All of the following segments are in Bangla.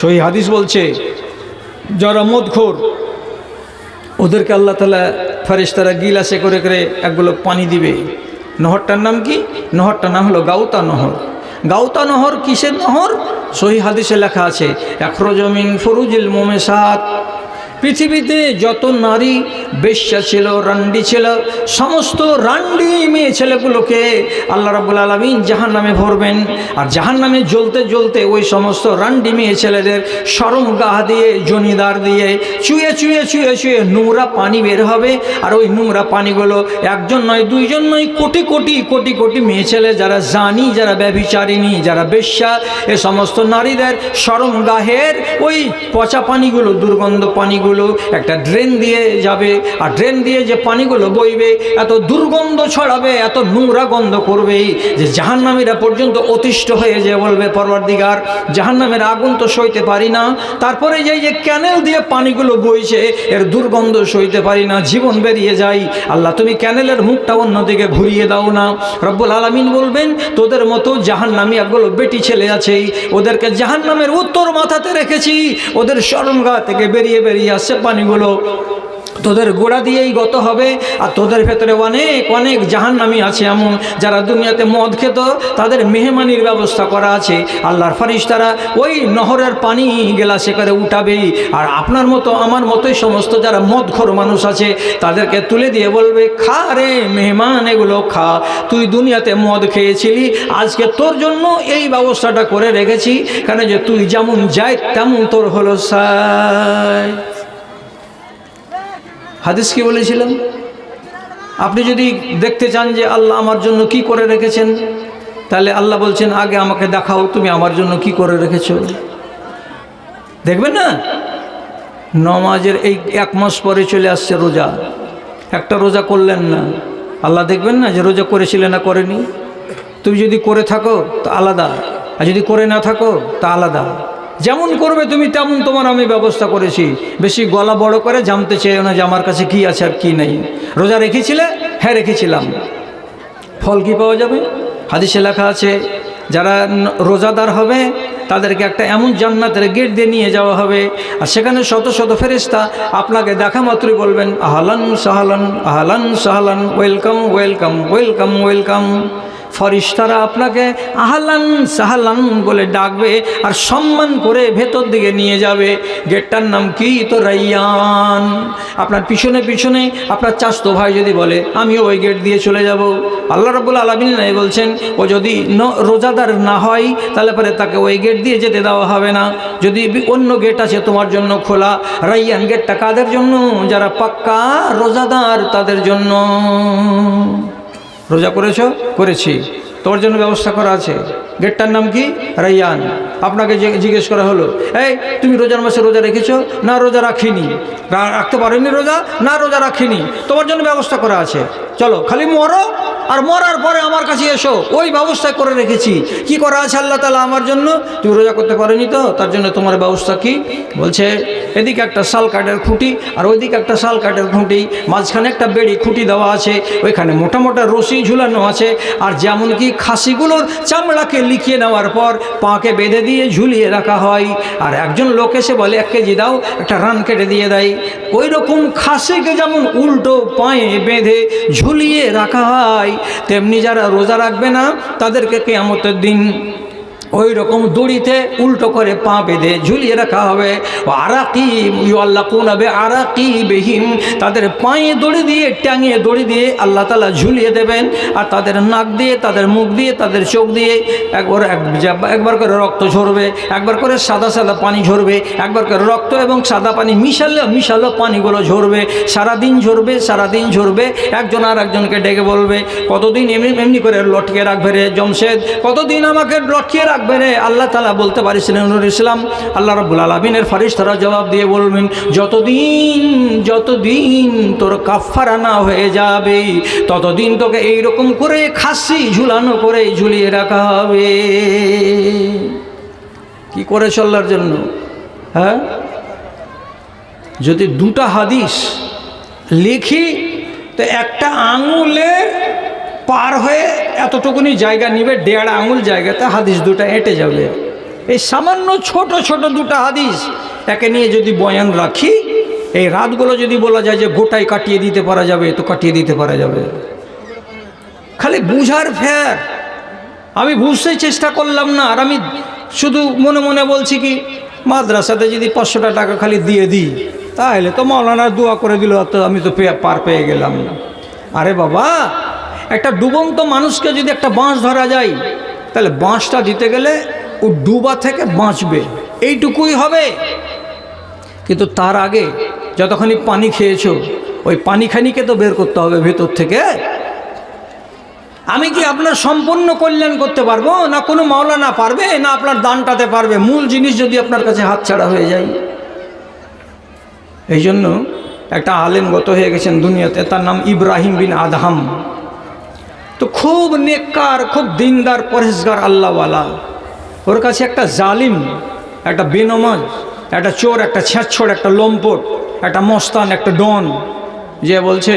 সই হাদিস বলছে, যারা মদখোর, ওদেরকে আল্লাহ তালা ফেরেশতারা গিলাসে করে করে একগুলো পানি দিবে। নহরটার নাম কি? নহরটার নাম হলো গাউতা নহর। গাউতা নহর কিসের নহর? সহি হাদিসে লেখা আছে এখরজমিন ফরুজিল মোমেসাত। পৃথিবীতে যত নারী বেশ্যা ছিল রান্ডি ছিল, সমস্ত রান্ডি মেয়ে ছেলেগুলোকে আল্লাহ রাবুল আলমিন জাহান নামে ভরবেন। আর জাহান নামে জ্বলতে জ্বলতে ওই সমস্ত রান্ডি মেয়ে ছেলেদের সরম গাহ দিয়ে জনিদার দিয়ে চুয়ে চুয়ে চুয়ে চুয়ে নোংরা পানি বের হবে। আর ওই নোংরা পানিগুলো একজন নয়, দুইজন নয়, কোটি কোটি কোটি কোটি মেয়ে ছেলে যারা জানি, যারা ব্যভিচারিণী, যারা বেশ্যা, এ সমস্ত নারীদের সরম গাহের ওই পচা পানিগুলো, দুর্গন্ধ পানিগুলো একটা ড্রেন দিয়ে যাবে। আর ড্রেন দিয়ে যে পানিগুলো বইবে, এত দুর্গন্ধ ছড়াবে, এত নোংরা গন্ধ করবে, যে জাহান্নামীরা পর্যন্ত অতিষ্ঠ হয়ে যে বলবে, পরবর্তীকার, জাহান্নামের আগুন তো সইতে পারি না। তারপরে যে যে ক্যানেল দিয়ে পানিগুলো বইছে, এর দুর্গন্ধ সইতে পারি না, জীবন বেরিয়ে যাই আল্লাহ, তুমি ক্যানেলের মুখটা অন্যদিকে ঘুরিয়ে দাও না। রব্বুল আলমিন বলবেন, তোদের মতো জাহান্নামী একগুলো বেটি ছেলে আছেই, ওদেরকে জাহান্নামের উত্তর মাথাতে রেখেছি। ওদের শরমগা থেকে বেরিয়ে বেরিয়ে আসছে পানিগুলো তোদের গোড়া দিয়েই গত হবে আর তোদের ভেতরে অনেক অনেক জাহান্নামি আছে এমন যারা দুনিয়াতে মদ খেত, তাদের মেহমানির ব্যবস্থা করা আছে। আল্লাহর ফারিস তারা ওই নহরের পানি গেলাসে করে উঠাবেই। আর আপনার মতো, আমার মতোই সমস্ত যারা মদখোর মানুষ আছে, তাদেরকে তুলে দিয়ে বলবে, খা রে মেহমান, এগুলো খা। তুই দুনিয়াতে মদ খেয়েছিলি, আজকে তোর জন্য এই ব্যবস্থাটা করে রেখেছি। কেন যে তুই যেমন যাই, তেমন তোর হলো সাই। হাদিস কি বলেছিলাম আপনি যদি দেখতে চান যে আল্লাহ আমার জন্য কি করে রেখেছেন, তাহলে আল্লাহ বলছেন, আগে আমাকে দেখাও তুমি আমার জন্য কি করে রেখেছো? দেখবেন না? নমাজের এই এক মাস পরে চলে আসছে রোজা। একটা রোজা করলেন না। আল্লাহ দেখবেন না যে রোজা করেছিলে না করেনি? তুমি যদি করে থাকো, তা আলাদা। আর যদি করে না থাকো, তা আলাদা। যেমন করবে তুমি, তেমন তোমার আমি ব্যবস্থা করেছি। বেশি গলা বড় করে জানতে চেয়েও না যে আমার কাছে কি আছে আর কি নেই। রোজা রেখেছিলে? হ্যাঁ রেখেছিলাম। ফল কি পাওয়া যাবে? হাদিসে লেখা আছে, যারা রোজাদার হবে, তাদেরকে একটা এমন জান্নাতের গেট দিয়ে নিয়ে যাওয়া হবে। আর সেখানে শত শত ফেরিস্তা আপনাকে দেখা মাত্রই বলবেন, আহলান সাহালান আহলান সাহালান, ওয়েলকাম ওয়েলকাম ওয়েলকাম ওয়েলকাম। ফরিস্তারা আপনাকে আহলান সাহালান বলে ডাকবে আর সম্মান করে ভেতর দিকে নিয়ে যাবে। গেটটার নাম কি? তো রাইয়ান। আপনার পিছনে পিছনে আপনার চাস্তো ভাই যদি বলে, আমিও ওই গেট দিয়ে চলে যাব। আল্লাহ রবুল আলমিন নাই বলছেন, ও যদি রোজাদার না হয়, তাহলে পরে তাকে ওই গেট দিয়ে যেতে দেওয়া হবে না। যদি অন্য গেট আছে তোমার জন্য খোলা, রাইয়ান গেটটা কাদের জন্য? যারা পাক্কা রোজাদার তাদের জন্য। রোজা করেছ? করেছি। তোর জন্য ব্যবস্থা করা আছে। গেটটার নাম কি? রাইয়ান। আপনাকে জিজ্ঞেস করা হলো, এই, তুমি রোজার মাসে রোজা রেখেছো? না, রোজা রাখিনি। রাখতে পারেনি রোজা? না, রোজা রাখিনি। তোমার জন্য ব্যবস্থা করা আছে। চলো, খালি মরো আর মরার পরে আমার কাছে এসো। ওই ব্যবস্থা করে রেখেছি। কি করা আছে আল্লাহ তালা আমার জন্য? তুমি রোজা করতে পারেনি তো? তার জন্য তোমার ব্যবস্থা কি? বলছে, এদিকে একটা শাল কাঠের খুঁটি আর ওইদিকে একটা শাল কাঠের খুঁটি। মাঝখানে একটা বেড়ি খুঁটি দেওয়া আছে, ওইখানে মোটা মোটা রশি ঝুলানো আছে। আর যেমন কি খাসিগুলোর চামড়াকে লিখিয়ে নেওয়ার পর পাকে বেঁধে দিয়ে ঝুলিয়ে রাখা হয়। আর একজন লোক এসে বলে, এক কেজি দাও, একটা রান কেটে দিয়ে দেয়। ওই রকম খাসিকে যেমন উল্টো পায়ে বেঁধে ঝুলিয়ে রাখা হয় তেমনি যারা রোজা রাখবে না তাদেরকে কেয়ামতের দিন ওই রকম দড়িতে উল্টো করে পা বেঁধে ঝুলিয়ে রাখা হবে। আরাকি বেহিম। তাদের পায়ে দড়ি দিয়ে টাঙিয়ে দড়ি দিয়ে আল্লাহ তালা ঝুলিয়ে দেবেন। আর তাদের নাক দিয়ে, তাদের মুখ দিয়ে, তাদের চোখ দিয়ে একবার একবার করে রক্ত ঝরবে, একবার করে সাদা সাদা পানি ঝরবে, একবার করে রক্ত এবং সাদা পানি মিশালে মিশালো পানিগুলো ঝরবে। সারাদিন ঝরবে সারাদিন ঝরবে, একজন আর একজনকে ডেকে বলবে, কতদিন এমনি এমনি করে লটকে রাখবে রে জমশেদ? কতদিন আমাকে লটকিয়ে রাখবে রে? আল্লাহ তালা বলতে পারিছিলেন নুর ইসলাম, আল্লাহ রবুল আলমিনের ফারিস তারা জবাব দিয়ে বলবেন, যতদিন যতদিন তোর কাফারা না হয়ে যাবে, ততদিন তোকে এইরকম করে খাসি ঝুলানো করে ঝুলিয়ে রাখা হবে। কি করে চল্লার জন্য? হ্যাঁ? যদি দুটা হাদিস লিখি, তো একটা আঙুলে পার হয়ে এতটুকুনি জায়গা নিবে, দেড় আঙুল জায়গাতে হাদিস দুটো এঁটে যাবে। এই সামান্য ছোট ছোট দুটো হাদিস একে নিয়ে যদি বয়ান রাখি, এই রাতগুলো যদি বলা যায় যে গোটাই কাটিয়ে দিতে পারা যাবে তো কাটিয়ে দিতে পারা যাবে। খালি বুঝার ফের। আমি বুঝতে চেষ্টা করলাম না, আর আমি শুধু মনে মনে বলছি কি, মাদ্রাসাতে যদি পাঁচশোটা টাকা খালি দিয়ে দিই, তাহলে তো মৌলানা দোয়া করে দিল তো আমি তো পার পেয়ে গেলাম না। আরে বাবা একটা ডুবন্ত মানুষকে যদি একটা বাঁশ ধরা যায়, তাহলে বাঁশটা দিতে গেলে ও ডুবা থেকে বাঁচবে। এইটুকুই হবে। কিন্তু তার আগে যতখানি পানি খেয়েছো, ওই পানিখানিকে তো বের করতে হবে ভেতর থেকে। আমি কি আপনার সম্পূর্ণ কল্যাণ করতে পারব? না কোনো মাওলানা পারবে? না আপনার দানটাতে পারবে? মূল জিনিস যদি আপনার কাছে হাতছাড়া হয়ে যায়। এই জন্য একটা আলেম গত হয়ে গেছেন দুনিয়াতে। তার নাম ইব্রাহিম বিন আদহাম। তো খুব নেককার, খুব দিনদার পরেশগার আল্লাহওয়ালা। ওর কাছে একটা জালিম, একটা বেনমাজ, একটা চোর, একটা ছ্যাঁচ্ছড় একটা লম্পট, একটা মস্তান, একটা ডন। যে বলছে,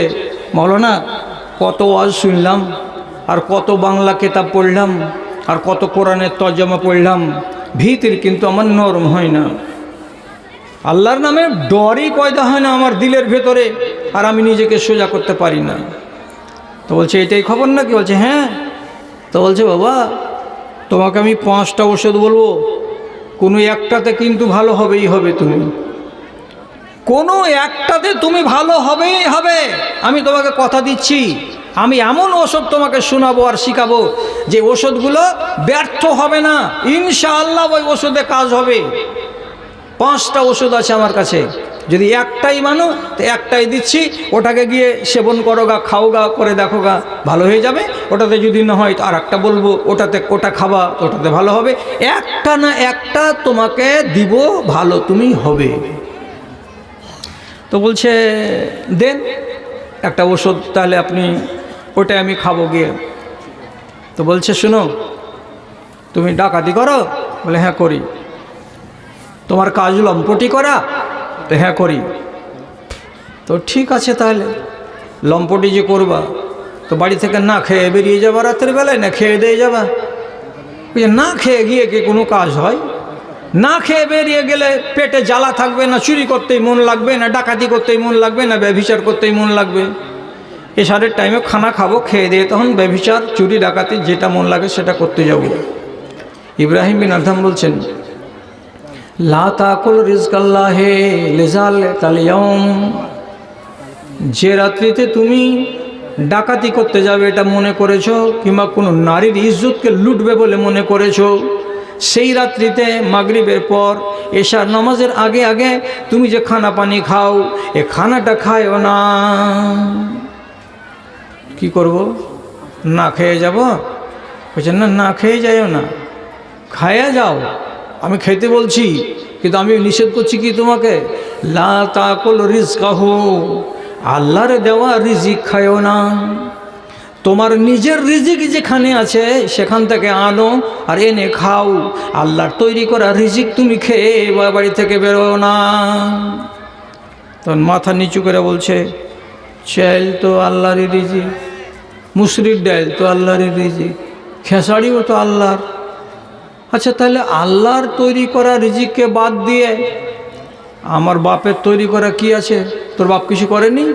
মৌলানা, কত ওয়াজ শুনলাম, আর কত বাংলা কেতাব পড়লাম, আর কত কোরআনের তর্জমা পড়লাম, ভিতির কিন্তু আমার নরম হয় না। আল্লাহর নামে ডরই পয়দা হয় না আমার দিলের ভেতরে, আর আমি নিজেকে সোজা করতে পারি না। বলছে, এটাই খবর না কি বলছে হ্যাঁ। তো বলছে, বাবা, তোমাকে আমি পাঁচটা ওষুধ বলব। কোনো একটাতে কিন্তু ভালো হবেই হবে তুমি। কোনো একটাতে তুমি ভালো হবেই হবে। আমি তোমাকে কথা দিচ্ছি। আমি এমন ওষুধ তোমাকে শোনাবো আর শিখাবো যে ওষুধগুলো ব্যর্থ হবে না। ইনশাআল্লাহ ওই ওষুধে কাজ হবে। পাঁচটা ওষুধ আছে আমার কাছে। যদি একটাই মানো, তো একটাই দিচ্ছি, ওটাকে গিয়ে সেবন করো গা, খাও গা, করে দেখো গা, ভালো হয়ে যাবে। ওটাতে যদি না হয়, তো আর একটা বলব, ওটাতে ওটা খাবা, তো ওটাতে ভালো হবে। একটা না একটা তোমাকে দিব, ভালো তুমি হবে। তো বলছে, দেন একটা ওষুধ তাহলে আপনি ওটাই আমি খাব গিয়ে। তো বলছে, শুনো, তুমি ডাকাতি করো? বলে হ্যাঁ করি। তোমার কাজ লম্পটি করা তো হ্যাঁ করি। তো ঠিক আছে তাহলে। লম্পটি যে করবা, তো বাড়ি থেকে না খেয়ে বেরিয়ে যাবা রাতের বেলায়, না খেয়ে দিয়ে যাবা? না খেয়ে গিয়ে কি কোনো কাজ হয়? না খেয়ে বেরিয়ে গেলে পেটে জ্বালা থাকবে না, চুরি করতেই মন লাগবে, না ডাকাতি করতেই মন লাগবে, না ব্যভিচার করতেই মন লাগবে। এসারের টাইমে খানা খাব, খেয়ে দিয়ে তখন ব্যভিচার, চুরি, ডাকাতি যেটা মন লাগে সেটা করতে যাব। ইব্রাহিম বিন আদম বলছেন লা রিজকাল্লাহে লেজাল কালিয়ম যে রাত্রিতে তুমি ডাকাতি করতে যাবে এটা মনে করেছ কিংবা কোনো নারীর ইজ্জতকে লুটবে বলে মনে করেছ সেই রাত্রিতে মাগরিবের পর এশার নামাজের আগে আগে তুমি যে খানা পানি খাও এ খানাটা খায়ও না কি করব না খেয়ে যাব বলছেন না না খেয়ে যাইও না খায়া যাও আমি খেতে বলছি, কিন্তু আমি নিষেধ করছি কি তোমাকে? লা তাকল রিজকাহ, আল্লাহর দেওয়া রিজিক খায়ও না। তোমার নিজের রিজিক যেখানে আছে, সেখান থেকে আনো আর এনে খাও। আল্লাহর তৈরি করা রিজিক তুমি খেয়ে বাড়ি থেকে বেরো না। তখন মাথা নিচু করে বলছে চাল তো আল্লাহরই রিজিক, মুসরির ডাল তো আল্লাহরই রিজিক খেসারিও তো আল্লাহর। আচ্ছা তাহলে আল্লাহর তৈরি করা রিজিককে বাদ দিয়ে আমার বাপের তৈরি করা কি আছে? তোর বাপ কিছু করেনি?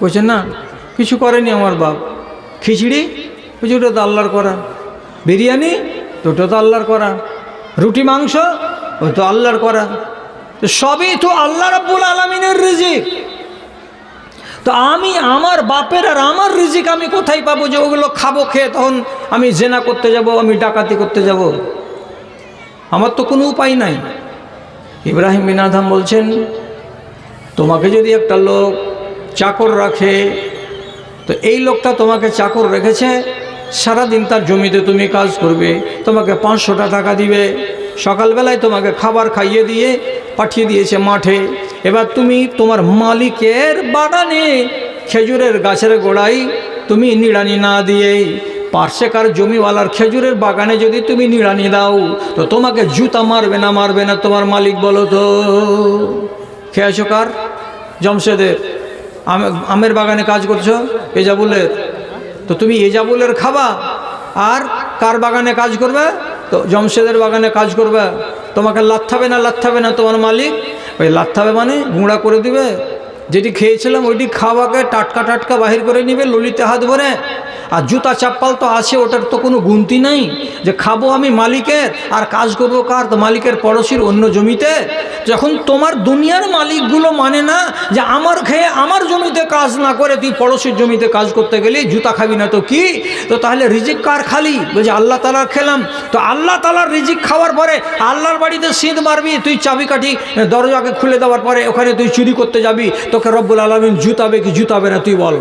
কইছে না, কিছু করেনি আমার বাপ। খিচড়ি? বলছে, ওটা তো আল্লাহর করা। বিরিয়ানি? ওটা তো আল্লাহর করা। রুটি, মাংস? ওই তো আল্লাহর করা। সবই তো আল্লাহ রাব্বুল আলমিনের রিজিক। তো আমি আমার বাপের আর আমার রিজিক আমি কোথায় পাবো যে ওগুলো খাব খেয়ে তখন আমি জেনা করতে যাব, আমি ডাকাতি করতে যাব? আমার তো কোনো উপায় নাই। ইব্রাহিম আদম বলছেন, তোমাকে যদি একটা লোক চাকর রাখে, তো এই লোকটা তোমাকে চাকর রেখেছে, সারাদিন তার জমিতে তুমি কাজ করবে, তোমাকে পাঁচশোটা টাকা দিবে সকালবেলায় তোমাকে খাবার খাইয়ে দিয়ে পাঠিয়ে দিয়েছে মাঠে। এবার তুমি তোমার মালিকের বাগানে খেজুরের গাছের গোড়ায় তুমি নিড়ানি না দিয়ে পার্শ্বেকার জমিওয়ালার খেজুরের বাগানে যদি তুমি নিড়ানি দাও, তো তোমাকে জুতা মারবে না মারবে না তোমার মালিক বলো তো। খেয়েছো কার? জমশেদের। আম- আমের বাগানে কাজ করছ? এজাবুলের। তো তুমি এজাবুলের খাবা? আর কার বাগানে কাজ করবে? তো জমশেদের বাগানে কাজ করবে, তোমাকে লাথাবে না লাথাবে না তোমার মালিক? ওই লাথাবে মানে গুঁড়া করে দিবে যেটি খেয়েছিলাম ওইটি খাওয়াকে টাটকা টাটকা বাহির করে নিবে, ললিতে হাত ভরে। আর জুতা চাপ্পাল তো আছে, ওটার তো কোনো গুনতি নাই। যে খাব আমি মালিকের, আর কাজ করব কার? তো মালিকের পড়োশির অন্য জমিতে। যখন তোমার দুনিয়ার মালিকগুলো মানে না যে আমার খেয়ে আমার জমিতে কাজ না করে তুই পড়োশির জমিতে কাজ করতে গেলি, জুতা খাবি না তো কি? তো তাহলে রিজিক কার খালি? বলছে আল্লাহ তালার খেলাম। তো আল্লাহ তালার রিজিক খাওয়ার পরে আল্লাহর বাড়িতে শীত মারবি, তুই চাবিকাঠি দরজাকে খুলে দেওয়ার পরে ওখানে তুই চুরি করতে যাবি। তোকে রব্বুল আলমিন জুতাবে কি জুতাবে না তুই বল।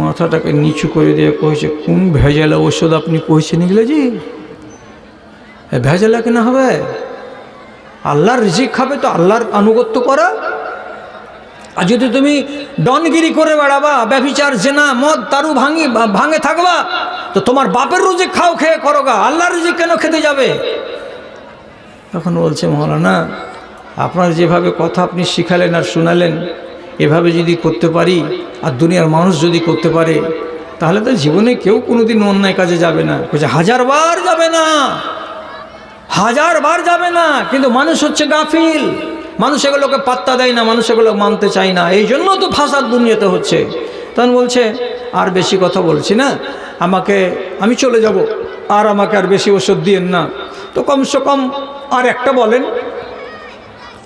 মাথাটাকে নিচু করে দিয়ে কয়েছে কোন ভেজালা ওষুধ আপনি কইছেন এগুলো জি ভেজালা কেন হবে? আল্লাহর রিজিক খাবে তো আল্লাহর আনুগত্য করা। আর যদি তুমি ডনগিরি করে বেড়াবা, ব্যভিচার, জেনা, মদ তারু ভাঙি, ভাঙে থাকবা, তো তোমার বাপের রুজিক খাও খেয়ে করো গা। আল্লাহর রুজিক কেন খেতে যাবে? তখন বলছে মৌলানা আপনার যেভাবে কথা আপনি শিখালেন আর শোনালেন, এভাবে যদি করতে পারি আর দুনিয়ার মানুষ যদি করতে পারে, তাহলে তো জীবনে কেউ কোনোদিন অন্যায় কাজে যাবে না। বলছে হাজারবার যাবে না হাজারবার যাবে না। কিন্তু মানুষ হচ্ছে গাফিল। মানুষ এগুলোকে পাত্তা দেয় না, মানুষ এগুলো মানতে চায় না। এই জন্য তো ফাঁসার দুনিয়াতে হচ্ছে। তখন বলছে, আর বেশি কথা বলছি না, আমাকে, আমি চলে যাব। আর আমাকে আর বেশি ওষুধ দিয়েন না। তো কমসে কম আর একটা বলেন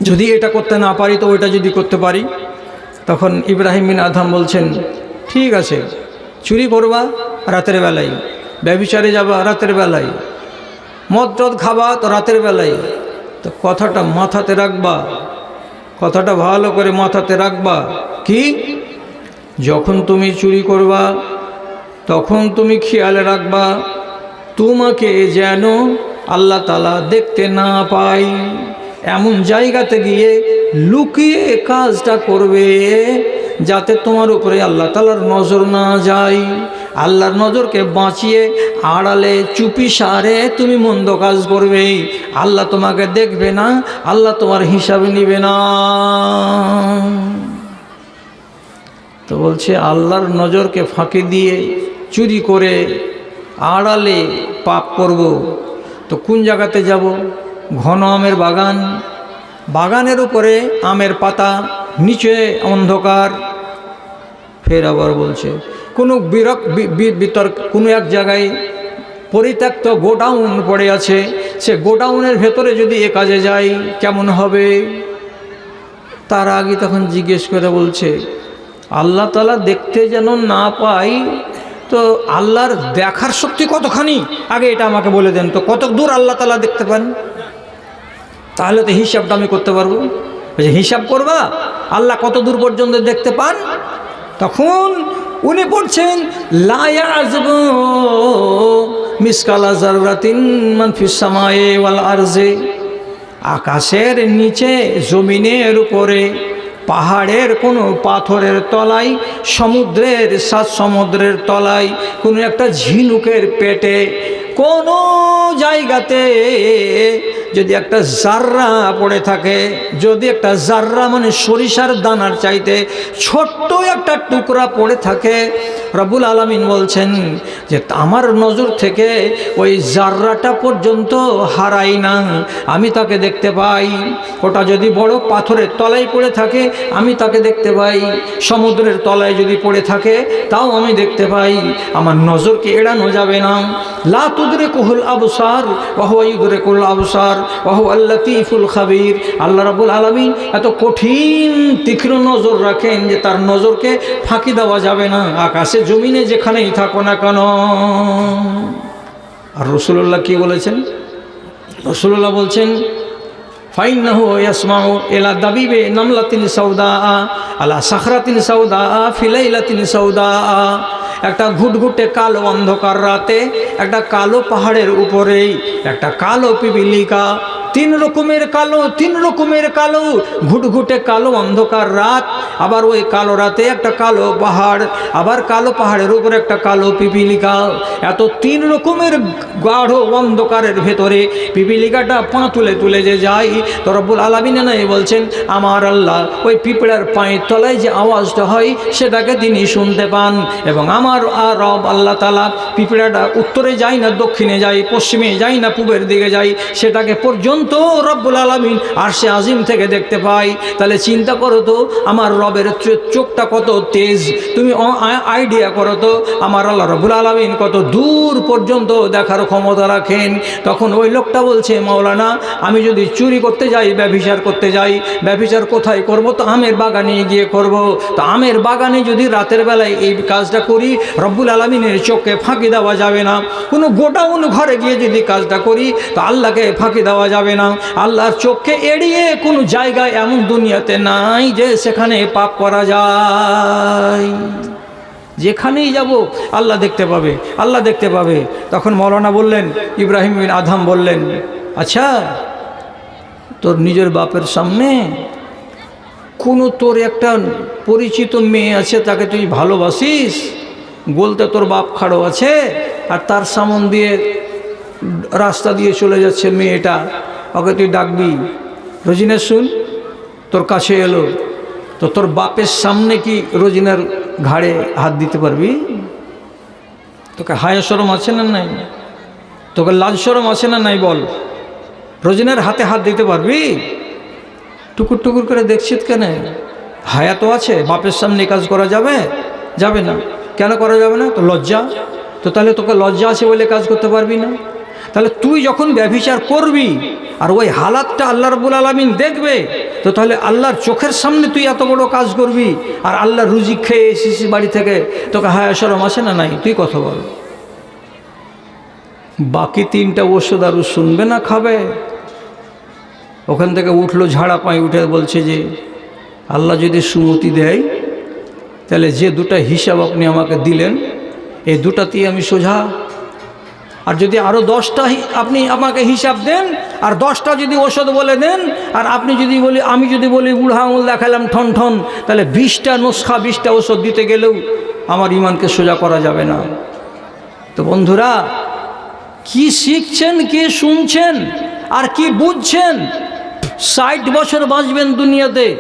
যদি এটা করতে না পারি, তো ওইটা যদি করতে পারি, তখন ইব্রাহিম বিন আধাম বলছেন, ঠিক আছে, চুরি করবা রাতের বেলায় ব্যবিচারে যাবা রাতের বেলায় মদ টদ খাবা তো রাতের বেলায়, তো কথাটা মাথাতে রাখবা, কথাটা ভালো করে মাথাতে রাখবা, কি? যখন তুমি চুরি করবা, তখন তুমি খেয়ালে রাখবা, তোমাকে যেন আল্লাহ তালা দেখতে না পাই এমন জায়গাতে গিয়ে লুকিয়ে কাজটা করবে যাতে তোমার উপরে আল্লাহ তালার নজর না যায়। আল্লাহর নজরকে বাঁচিয়ে আড়ালে চুপি সারে তুমি মন্দ কাজ করবে। আল্লাহ তোমাকে দেখবে না, আল্লাহ তোমার হিসাবে নিবে না। তো বলছে, আল্লাহর নজরকে ফাঁকি দিয়ে চুরি করে আড়ালে পাপ করব। তো কোন জায়গাতে যাব? ঘন আমের বাগান। বাগানের উপরে আমের পাতা, নিচে অন্ধকার। ফের আবার বলছে, কোনো বিরক বিতর্ক, কোনো এক জায়গায় পরিত্যক্ত গোডাউন পড়ে আছে। সে গোডাউনের ভেতরে যদি এ কাজে যাই, কেমন হবে? তার আগে তখন জিজ্ঞেস করে বলছে, আল্লাহ তালা দেখতে যেন না পাই, তো আল্লাহর দেখার শক্তি কতখানি? আগে এটা আমাকে বলে দেন, তো কত দূর আল্লাহ তালা দেখতে পান? তাহলে তো হিসাবটা আমি করতে পারব। বলছে হিসাব করবা, আল্লাহ কত দূর পর্যন্ত দেখতে পান? তখন উনি পড়ছেন আরজে। আকাশের নিচে, জমিনের উপরে, পাহাড়ের কোনো পাথরের তলায়, সমুদ্রের সাত সমুদ্রের তলায়, কোনো একটা ঝিনুকের পেটে, কোনো জায়গাতে যদি একটা জাররা পড়ে থাকে, যদি একটা জাররা মানে সরিষার দানার চাইতে ছোট্ট একটা টুকরা পড়ে থাকে রবুল আলমিন বলছেন যে আমার নজর থেকে ওই জাররাটা পর্যন্ত হারাই না। আমি তাকে দেখতে পাই। ওটা যদি বড় পাথরের তলায় পড়ে থাকে, আমি তাকে দেখতে পাই। সমুদ্রের তলায় যদি পড়ে থাকে, তাও আমি দেখতে পাই। আমার নজরকে এড়ানো যাবে না। লা তুদরে কুহুল আবসার ওয়াহুয়াইদরে কুল আবসার। ওয়াহু আল্লাতিফুল খাবির। আল্লাহ রাবুল আলমী এত কঠিন, তীক্ষ্ণ নজর রাখেন যে তার নজরকে ফাঁকি দেওয়া যাবে না। আকাশে, জমিনে যেখানেই থাকো না কেন। আর রসুল্লাহ কি বলেছেন? রসুল্লাহ বলছেন ফাইনাহু ইয়াসমাউ এলা দাবিবে নামলাতিন সৌদা আলা সাখরাতিন সৌদা ফিলাইলাতিন সৌদা একটা ঘুটঘুটে কালো অন্ধকার রাতে একটা কালো পাহাড়ের উপরেই একটা কালো পিপিলিকা তিন রকমের কালো, তিন রকমের কালো, ঘুটঘুটে কালো অন্ধকার রাত, আবার ওই কালো রাতে একটা কালো পাহাড়, আবার কালো পাহাড়ের উপরে একটা কালো পিপিলিকা। এত তিন রকমের গাঢ় অন্ধকারের ভেতরে পিপিলিকাটা পা তুলে তুলে যে যায়, তো রব্বুল আলমিনে নাই বলছেন, আমার আল্লাহ, ওই পিঁপড়ার পায়ের তলায় যে আওয়াজটা হয়, সেটাকে তিনি শুনতে পান। এবং আমার আর রব আল্লাহ তালা পিঁপড়াটা উত্তরে যায় না, দক্ষিণে যায়, পশ্চিমে যায় না, পূবের দিকে যায়, সেটাকে পর্যন্ত রব্বুল আলমিন, আর সে আজিম থেকে দেখতে পাই। তাহলে চিন্তা করো তো, আমার রবের চোখটা কত তেজ। তুমি আইডিয়া করো তো, আমার আল্লাহ রবুল আলমিন কত দূর পর্যন্ত দেখার ক্ষমতা রাখেন। তখন ওই লোকটা বলছে, মাওলানা, আমি যদি চুরি করতে যাই, ব্যভিচার করতে যাই, ব্যভিচার কোথায় করব? তো আমের বাগানে গিয়ে করব। তো আমের বাগানে যদি রাতের বেলায় এই কাজটা করি, রব্বুল আলমিনের চোখে ফাঁকি দেওয়া যাবে না। কোনো গোডাউন ঘরে গিয়ে যদি কাজটা করি, তো আল্লাহকে ফাঁকি দেওয়া যাবে না। আল্লাহর চোখকে এড়িয়ে কোনো জায়গায় এমন দুনিয়াতে নাই যে সেখানে পাপ করা যায়। যেখানেই যাব, আল্লাহ দেখতে পাবে, আল্লাহ দেখতে পাবে। তখন মৌলানা বললেন, ইব্রাহিম বিন আধাম বললেন আচ্ছা তোর নিজের বাপের সামনে কোনো তোর একটা পরিচিত মেয়ে আছে, তাকে তুই ভালোবাসিস? বলতে তোর বাপ খাড়ো আছে, আর তার সামন দিয়ে রাস্তা দিয়ে চলে যাচ্ছে মেয়েটা। ওকে তুই ডাকবি রজিনা শুন তোর কাছে এলো, তো তোর বাপের সামনে কি রোজিনার ঘাড়ে হাত দিতে পারবি? তোকে হায়া সরম আছে না নাই? তোকে লাজ সরম আছে না নাই বল? রোজিনার হাতে হাত দিতে পারবি? টুকুর টুকুর করে দেখছিস কেন? হায়া তো আছে, বাপের সামনে কাজ করা যাবে? যাবে না। কেন করা যাবে না? তো লজ্জা। তো তাহলে তোকে লজ্জা আছে বলে কাজ করতে পারবি না? তাহলে তুই যখন ব্যভিচার করবি আর ওই হালাতটা আল্লাহ রবুল আলমিন দেখবে, তো তাহলে আল্লাহর চোখের সামনে তুই এত বড় কাজ করবি আর আল্লাহর রুজি খেয়ে এসেছিস বাড়ি থেকে। তোকে হায়া সরম আসে না নাই? তুই কথা বল। বাকি তিনটা ওষুধ আরও শুনবে না খাবে। ওখান থেকে উঠল ঝাড়া পাই উঠে বলছে যে, আল্লাহ যদি সুমতি দেয়, তাহলে যে দুটা হিসাব আপনি আমাকে দিলেন এই দুটাতেই আমি সোজা আর যদি আরও দশটা আপনি আমাকে হিসাব দেন, আর দশটা যদি ওষুধ বলে দেন, আর আপনি যদি বলি, আমি যদি বলি, বুড়া আঙুল দেখালাম, ঠন ঠন, তাহলে বিশটা নুসখা, বিশটা ওষুধ দিতে গেলেও আমার ইমানকে সোজা করা যাবে না। তো বন্ধুরা, কি শিখছেন, কি শুনছেন, আর কি বুঝছেন ষাট বছর বাঁচবেন দুনিয়াতে।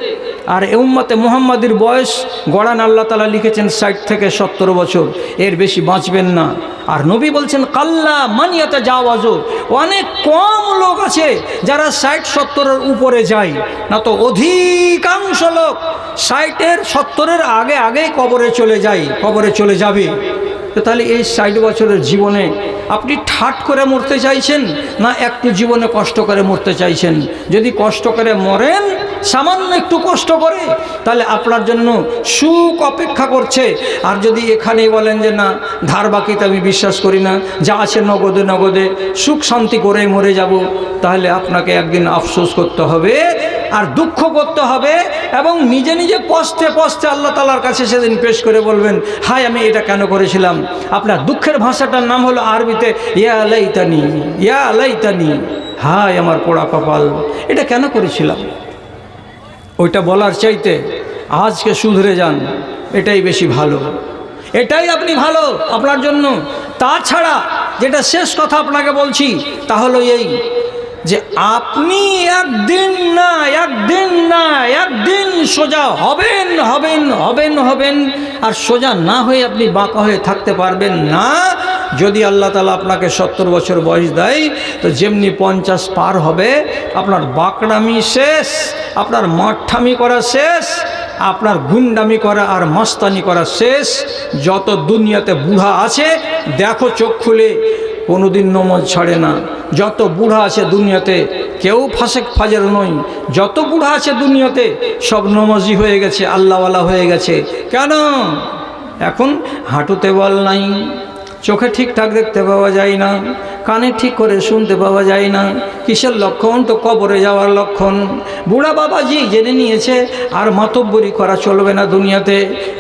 আর এ উম্মতে মোহাম্মদের বয়স, গড়ান আল্লাহ তালা লিখেছেন ষাট থেকে সত্তর বছর। এর বেশি বাঁচবেন না। আর নবী বলছেন, কাল্লা মানিয়াতে যাওয়াজো অনেক কম লোক আছে যারা ষাট সত্তরের উপরে যায়। না তো অধিকাংশ লোক ষাটের সত্তরের আগে আগে কবরে চলে যায়, কবরে চলে যাবে। তাহলে এই ষাট বছরের জীবনে আপনি ঠাট করে মরতে চাইছেন না একটু জীবনে কষ্ট করে মরতে চাইছেন? যদি কষ্ট করে মরেন, সামান্য একটু কষ্ট করে, তাহলে আপনার জন্য সুখ অপেক্ষা করছে। আর যদি এখানেই বলেন যে না, ধার বাকিতে আমি বিশ্বাস করি না, যা আছে নগদে নগদে, সুখ শান্তি করে মরে যাব, তাহলে আপনাকে একদিন আফসোস করতে হবে আর দুঃখ করতে হবে এবং নিজে নিজে পস্তে পস্তে আল্লাহ তালার কাছে সেদিন পেশ করে বলবেন হাই আমি এটা কেন করেছিলাম? আপনার দুঃখের ভাষাটার নাম হলো আরবিতে, ইয়া আলাইতানি ইয়া আলাইতানি হাই আমার পোড়া কপাল, এটা কেন করেছিলাম? ওইটা বলার চাইতে আজকে শুধরে যান, এটাই বেশি ভালো। এটাই আপনি ভালো আপনার জন্য। তাছাড়া যেটা শেষ কথা আপনাকে বলছি, তা হলো এই যে আপনি একদিন না একদিন না, একদিন সোজা হবেন হবেন হবেন হবেন। আর সোজা না হয়ে আপনি বাঁকা হয়ে থাকতে পারবেন না। যদি আল্লাহ তালা আপনাকে সত্তর বছর বয়স দেয়, তো যেমনি পঞ্চাশ পার হবে, আপনার বাকড়ামি শেষ, আপনার মাঠামি করা শেষ, আপনার গুন্ডামি করা আর মস্তানি করা শেষ। যত দুনিয়াতে বুড়া আছে, দেখো চোখ খুলে। কোনোদিন নমাজ ছাড়ে না। যত বুড়া আছে দুনিয়াতে, কেউ ফাঁসেক ফাজের নই যত বুড়া আছে দুনিয়াতে, সব নমজি হয়ে গেছে, আল্লাহওয়ালা হয়ে গেছে। কেন? এখন হাঁটুতে বল নাই, চোখে ঠিকঠাক দেখতে পাওয়া যায় না। কানে ঠিক করে শুনতে পাওয়া যায় না। কিসের লক্ষণ? তো কবরে যাওয়ার লক্ষণ। বুড়া বাবাজি জেনে নিয়েছে, আর মাতব্বরি করা চলবে না দুনিয়াতে।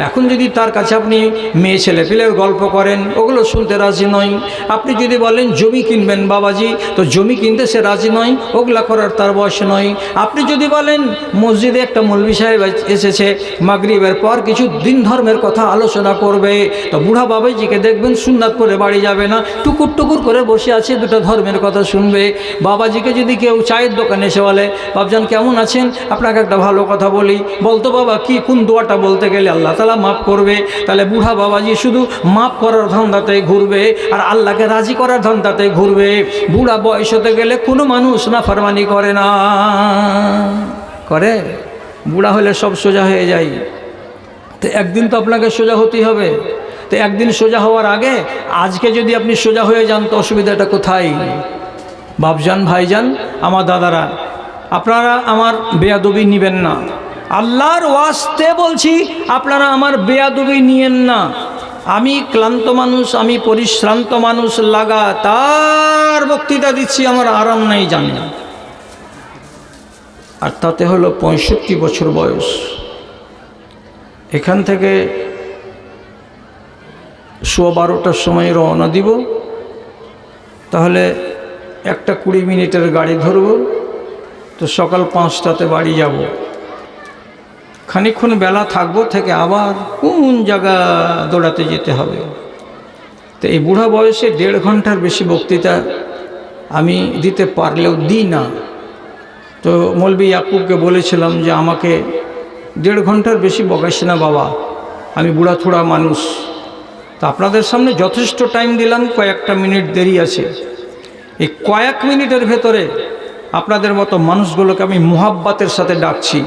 এখন যদি তার কাছে আপনি মেয়ে ছেলে পিলের গল্প করেন, ওগুলো শুনতে রাজি নয়। আপনি যদি বলেন, জমি কিনবেন বাবাজি তো জমি কিনতে সে রাজি নয়, ওগুলা করার তার বয়স নয়। আপনি যদি বলেন, মসজিদে একটা মৌলবি সাহেব এসেছে, মাগরিবের পর কিছু দিন ধর্মের কথা আলোচনা করবে, তো বুড়া বাবাজিকে দেখবেন সুন্নাত করে বাড়ি যাবে না। টুকুর টুকুর করে বসে আছে, দুটো ধর্মের কথা শুনবে। বাবাজিকে যদি কেউ চায়ের দোকানে এসে বলে বাবজান কেমন আছেন? আপনাকে একটা ভালো কথা বলি। বলতো বাবা, কি, কোন দোয়াটা বলতে গেলে আল্লাহ তালা মাফ করবে? তাহলে বুড়া বাবাজি শুধু মাফ করার ধান্দাতে ঘুরবে আর আল্লাহকে রাজি করার ধান্দাতে ঘুরবে। বুড়া বয়স হতে গেলে কোনো মানুষ না ফারমানি করে না। করে? বুড়া হলে সব সোজা হয়ে যায়। তো একদিন তো আপনাকে সোজা হতেই হবে। তো একদিন সোজা হওয়ার আগে আজকে যদি আপনি সোজা হয়ে যান তো অসুবিধাটা কোথায়? বাপজান, ভাইজান, আমার দাদারা, আপনারা আমার বেয়াদবি নিবেন না। আল্লাহর ওয়াস্তে বলছি, আপনারা আমার বেয়াদবি নিয়েন না। আমি ক্লান্ত মানুষ, আমি পরিশ্রান্ত মানুষ লাগা তার বক্তৃতা দিচ্ছি, আমার আরাম নাই জানি। আর তাতে হলো পঁয়ষট্টি বছর বয়স। এখান থেকে সোয়া বারোটার সময় রওনা দিব। তাহলে একটা কুড়ি মিনিটের গাড়ি ধরব। তো সকাল পাঁচটাতে বাড়ি যাব। খানিক্ষণ বেলা থাকব থেকে আবার কোন জায়গা দৌড়াতে যেতে হবে। তো এই বুড়া বয়সে দেড় ঘণ্টার বেশি বক্তৃতা আমি দিতে পারলেও দিই না। তো মলবি ইয়াকুবকে বলেছিলাম যে, আমাকে দেড় ঘণ্টার বেশি বকাইস না বাবা। আমি বুড়া থোড়া মানুষ। তা আপনাদের সামনে যথেষ্ট টাইম দিলাম, কয়েকটা মিনিট দেরি আছে। এই কয়েক মিনিটের ভেতরে আপনাদের মতো মানুষগুলোকে আমি মোহাব্বাতের সাথে ডাকছি।